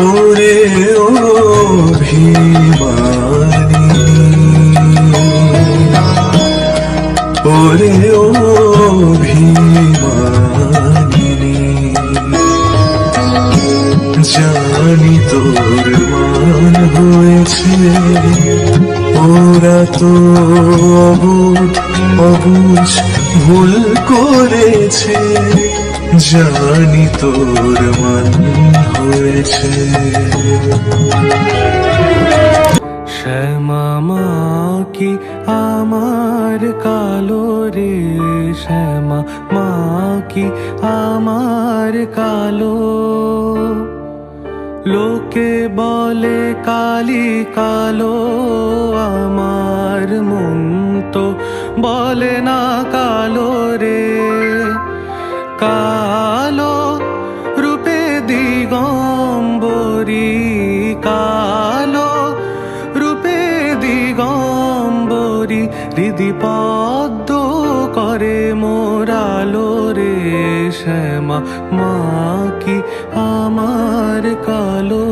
ওরে অভিমানী। ওরে অভিমানী। জানি তোর মান হয়েছে ওরা তো অবুঝ অবুঝ ভুল করেছে। জানি তোর মান হয়েছে। শ্যামা কি আমার কালো রে? শ্যামা মা কি আমার কালো? লোকে বলে কালি কালো, আমার মন তো বলে না কালো রে। কালো রূপে দিগম্বরী, কালো রূপে দিগম্বরী, হৃদি পদ্ম করে মোরালো রে শ্যামা, মা কি আমার কালো।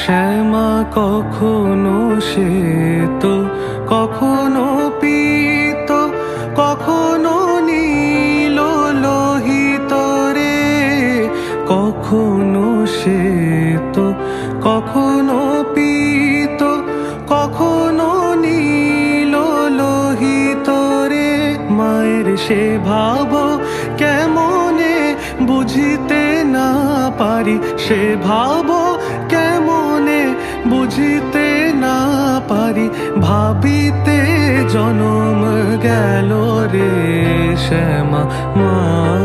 শ্যামা, কখনো সে তো কখনো সে কখনো পীত, কখনো নীল লোহিত রে। মায়ের সে ভাব কেমনে বুঝিতে না পারি? সে ভাব কেমনে বুঝিতে না পারি? ভাবিতে জনম গেল রে শ্যামা মা